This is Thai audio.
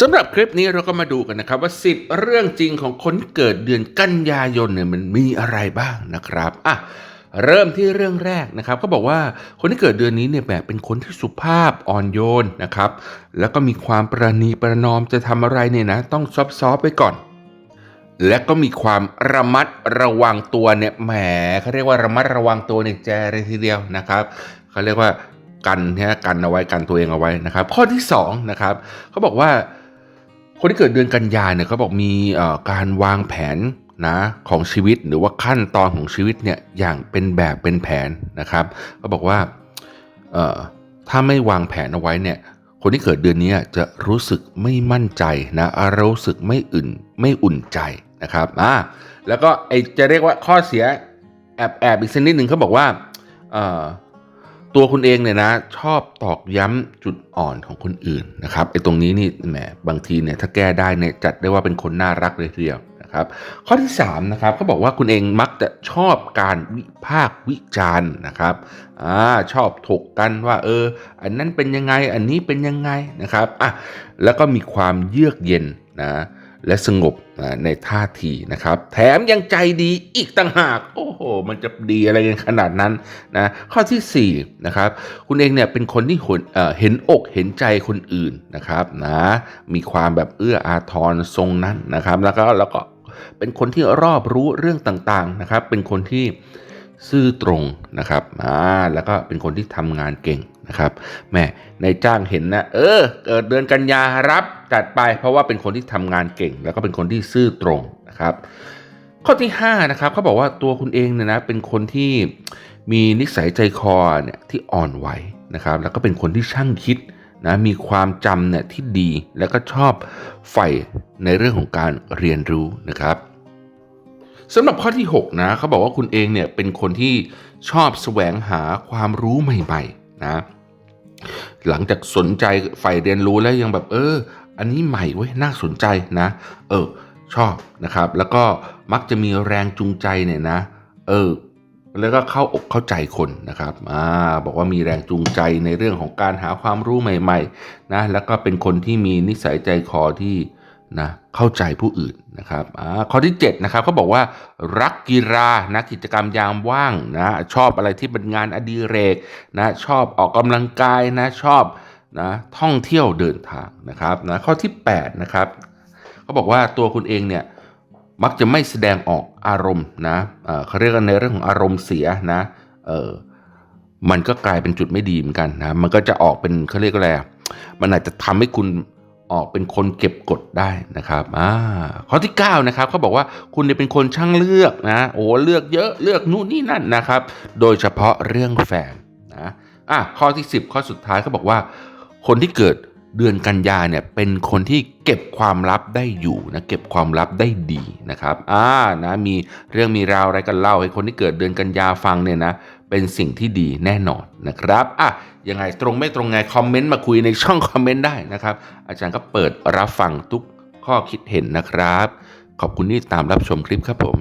สำหรับคลิปนี้เราก็มาดูกันนะครับว่าสิบเรื่องจริงของคนเกิดเดือนกันยายนเนี่ยมันมีอะไรบ้างนะครับอะเริ่มที่เรื่องแรกนะครับก็บอกว่าคนที่เกิดเดือนนี้เนี่ยแบบเป็นคนที่สุภาพอ่อนโยนนะครับแล้วก็มีความประนีประนอมจะทำอะไรเนี่ยนะต้องซอฟต์ๆไปก่อน และก็มีความระมัดระวังตัวเนี่ยแหมเขาเรียกว่าระมัดระวังตัวเนี่ยแจเลยทีเดียวนะครับเขาเรียกว่ากันนะกันเอาไว้กันตัวเองเอาไว้นะครับ ข้อที่สองนะครับเขาบอกว่า คนที่เกิดเดือนกันยายนเนี่ยเขาบอกมีการวางแผนนะของชีวิตหรือว่าขั้นตอนของชีวิตเนี่ยอย่างเป็นแบบเป็นแผนนะครับเขาบอกว่าถ้าไม่วางแผนเอาไว้เนี่ยคนที่เกิดเดือนนี้จะรู้สึกไม่มั่นใจนะรู้สึกไม่อื่นไม่อุ่นใจนะครับอ่าแล้วก็ไอจะเรียกว่าข้อเสียแอบแอบอีกสักนิดหนึ่งเขาบอกว่าเอ่อ ตัวคุณเองเนี่ยนะ ชอบตอกย้ำจุดอ่อนของคนอื่นนะครับไอ้ตรงนี้นี่แหมบางทีเนี่ยถ้าแก้ได้เนี่ยจัดได้ว่าเป็นคนน่ารักเลยทีเดียวนะครับ ข้อที่3นะครับเขาบอกว่าคุณเองมักจะชอบการวิพากษ์วิจารณ์นะครับอ่าชอบถกกันว่าเออ อันนั้นเป็นยังไงอันนี้เป็นยังไงนะครับอะแล้วก็มีความเยือกเย็นนะ และสงบในท่าทีนะครับ แถมยังใจดีอีกต่างหาก โอ้โห มันจะดีอะไรกันขนาดนั้นนะข้อทีสี่4นะครับคุณเองเนี่ยเป็นคนที่เห็นเอ่อเห็นอกเห็นใจคนอื่นนะครับนะมีความแบบเอื้ออาทรทรงนั้นนะครับ แล้วก็แล้วก็เป็นคนที่รอบรู้เรื่องต่างๆนะครับ เป็นคนที่ซื่อตรงนะครับอ่าแล้วก็เป็นคนที่ทำงานเก่ง นะครับแม่ในจ้างเห็นนะเออเกิดเดือนกันยารับจัดไปเพราะว่าเป็นคนที่ทำงานเก่ง แล้วก็เป็นคนที่ซื่อตรงนะครับ ข้อที่5นะครับเขาบอกว่าตัวคุณเองเนี่ยนะเป็นคนที่มีนิสัยใจคอเนี่ยที่อ่อนไหวนะครับ แล้วก็เป็นคนที่ช่างคิดนะมีความจำเนี่ยที่ดีแล้วก็ชอบใฝ่ในเรื่องของการเรียนรู้นะครับสำหรับข้อที่ 6 นะเขาบอกว่าคุณเองเนี่ยเป็นคนที่ชอบแสวงหาความรู้ใหม่ๆนะ หลังจากสนใจใฝ่เรียนรู้แล้วยังแบบเออ อันนี้ใหม่เว้ยน่าสนใจนะ เออ ชอบนะครับ แล้วก็มักจะมีแรงจูงใจเนี่ยนะ เออแล้วก็เข้าอกเข้าใจคนนะครับ อ่า บอกว่ามีแรงจูงใจในเรื่องของการหาความรู้ใหม่ ๆ นะ แล้วก็เป็นคนที่มีนิสัยใจคอที่ นะเข้าใจผู้อื่นนะครับข้อที่7นะครับเขาบอกว่ารักกีฬานะกิจกรรมยามว่างนะชอบอะไรที่เป็นงานอดิเรกนะชอบออกกำลังกายนะชอบนะท่องเที่ยวเดินทางนะครับนะข้อที่8นะครับเขาบอกว่าตัวคุณเองเนี่ยมักจะไม่แสดงออกอารมณ์นะเขาเรียกกันในเรื่องของอารมณ์เสียนะเออมันก็กลายเป็นจุดไม่ดีเหมือนกันนะมันก็จะออกเป็นเขาเรียกอะไรมันอาจจะทำให้คุณ ออกเป็นคนเก็บกดได้นะครับอ่าข้อที่9นะครับเขาบอกว่าคุณเนี่ยเป็นคนช่างเลือกนะโอ้เลือกเยอะเลือกนู่นนี่นั่นนะครับ โดยเฉพาะเรื่องแฟนนะอะข้อที่ 10 ข้อสุดท้ายเขาบอกว่า คนที่เกิด เดือนกันยาเนี่ยเป็นคนที่เก็บความลับได้อยู่นะเก็บความลับได้ดีนะครับอ่านะมีเรื่องมีราวอะไรกันเล่าให้คนที่เกิดเดือนกันยาฟังเนี่ยนะเป็นสิ่งที่ดีแน่นอนนะครับอะยังไงตรงไม่ตรงไงคอมเมนต์มาคุยในช่องคอมเมนต์ได้นะครับ อาจารย์ก็เปิดรับฟังทุกข้อคิดเห็นนะครับ ขอบคุณที่ตามรับชมคลิปครับผม